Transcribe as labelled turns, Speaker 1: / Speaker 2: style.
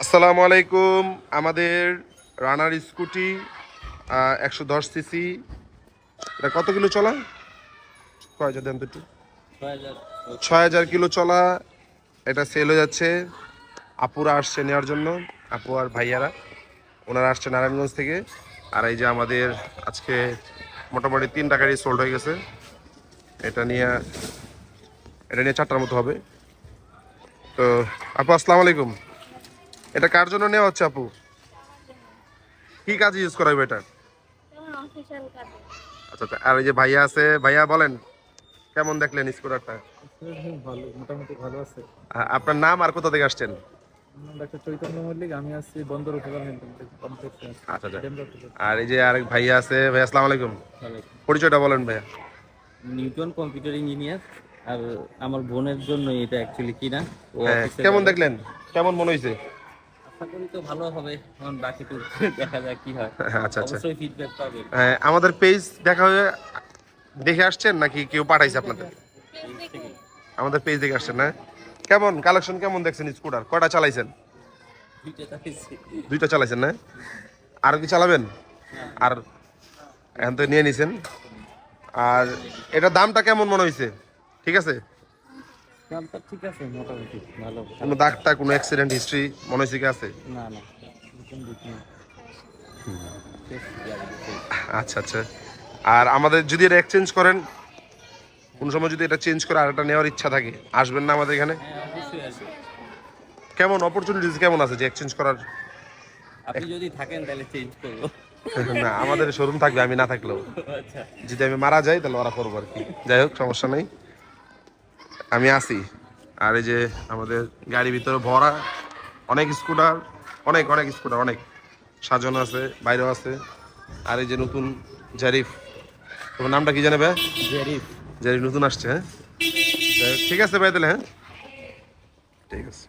Speaker 1: আসসালামু আলাইকুম। আমাদের রানার স্কুটি একশো দশ সিসি। এটা কত কিলো চলা? কয় হাজার, দেন একটু। ছয় হাজার কিলো চলা। এটা সেল হয়ে যাচ্ছে। আপুরা আসছে নেওয়ার জন্য। আপু আর ভাইয়ারা। ওনারা আসছে নারায়ণগঞ্জ থেকে। আর এই যে আমাদের আজকে মোটামুটি তিন টাকারই সোল্ড হয়ে গেছে। এটা নিয়ে এটা নিয়ে চারটার মতো হবে। তো, আপু, আসসালামু আলাইকুম। এটা কার জন্য নেওয়া হচ্ছে আপু? কি কাজ ইউজ করাবে এটা?
Speaker 2: যেমন অফিসিয়াল কাজে।
Speaker 1: আচ্ছা আচ্ছা আর এই যে ভাইয়া আছে ভাইয়া বলেন কেমন দেখলেন স্কুটারটা
Speaker 3: ভালো মোটামুটি ভালো আছে।
Speaker 1: আপনার নাম আর কোথা থেকে আসছেন? আচ্ছা আচ্ছা।
Speaker 3: ডেমরা থেকে।
Speaker 1: আর এই যে আরেক ভাইয়া আছে ভাইয়া আসসালামু আলাইকুম। পরিচয়টা বলেন ভাইয়া।
Speaker 4: নিউটন কম্পিউটার ইঞ্জিনিয়ার আর আমার বোনের জন্য এটা অ্যাকচুয়ালি কিনা।
Speaker 1: কেমন দেখলেন? কেমন মনে হয়েছে
Speaker 4: আশা করি তো ভালো হবে। এখন বাকি তো দেখা যাক কি হয়।
Speaker 1: আচ্ছা আচ্ছা।
Speaker 4: অবশ্যই ফিডব্যাক পাবে।
Speaker 1: হ্যাঁ, আমাদের পেজ দেখা হয়ে দেখে আসছেন নাকি কেউ পাঠাইছে আপনাদের? আমাদের পেজ দেখে আসছেন না কেমন? কালেকশন কেমন দেখছেন স্কুটার কয়টা চালাইছেন?
Speaker 4: দুইটা
Speaker 1: দুইটা চালাইছেন না আর কি চালাবেন? আর এখন তো নিয়ে নিছেন। আর এটা দামটা কেমন মনে হয়েছে ঠিক আছে?
Speaker 4: দামটা ঠিক আছে মোটামুটি ভালো।
Speaker 1: কোনো অ্যাক্সিডেন্ট হিস্ট্রি মনে হয়েছে কি আছে?
Speaker 4: না না।
Speaker 1: আচ্ছা আচ্ছা। আর আমাদের যদি এটা এক্সচেঞ্জ করেন কোন সময় যদি এটা চেঞ্জ করে আর এটা নেওয়ার ইচ্ছা থাকে আসবেন না আমাদের এখানে?
Speaker 4: হ্যাঁ
Speaker 1: কেমন অপরচুনিটিস কেমন আছে যে এক্সচেঞ্জ করার?
Speaker 4: আপনি যদি থাকেন তাহলে চেঞ্জ করব।
Speaker 1: না আমাদের শোরুম থাকবে আমি না থাকলেও।
Speaker 4: আচ্ছা।
Speaker 1: যদি আমি মারা যাই তাহলে ওরা করব আর কি। যাই হোক সমস্যা নেই। আমি আসি আর এই যে আমাদের গাড়ির ভিতরে ভরা অনেক স্কুটার অনেক অনেক স্কুটার অনেক। সাজন আছে বাইরেও আছে। আর এই যে নতুন জারিফ। তোমার নামটা কি জানে জারিফ
Speaker 4: জেরিফ।
Speaker 1: জারিফ নতুন আসছে হ্যাঁ? ঠিক আছে ভাই তাহলে হ্যাঁ? ঠিক আছে।